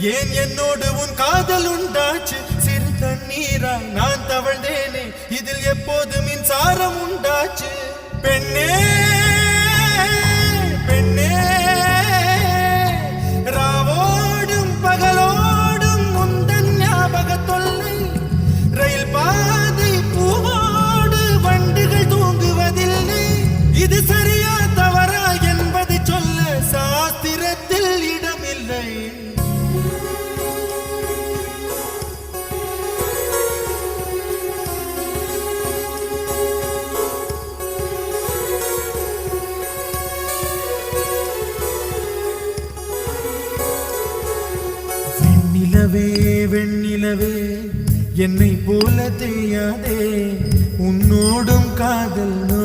ஏன் என்னோடு உன் காதல் உண்டாச்சு? சிறு தண்ணீராய் நான் தவழ்ந்தேனே. இதில் எப்போது மின்சாரம் உண்டாச்சு? பெண்ணே பெண்ணே ராவோடும் பகலோடும் முந்தன் ஞாபக தொல்லை. ரயில் பாதை பூவோடு வண்டுகள் தூங்குவதில்லை. இது சரியா தவறா என்பதை சொல்ல சாஸ்திரத்தில் இடமில்லை. நிலவே வெண்ணிலவே என்னை போல தெரியாதே. உன்னோடும் காதல் நோயா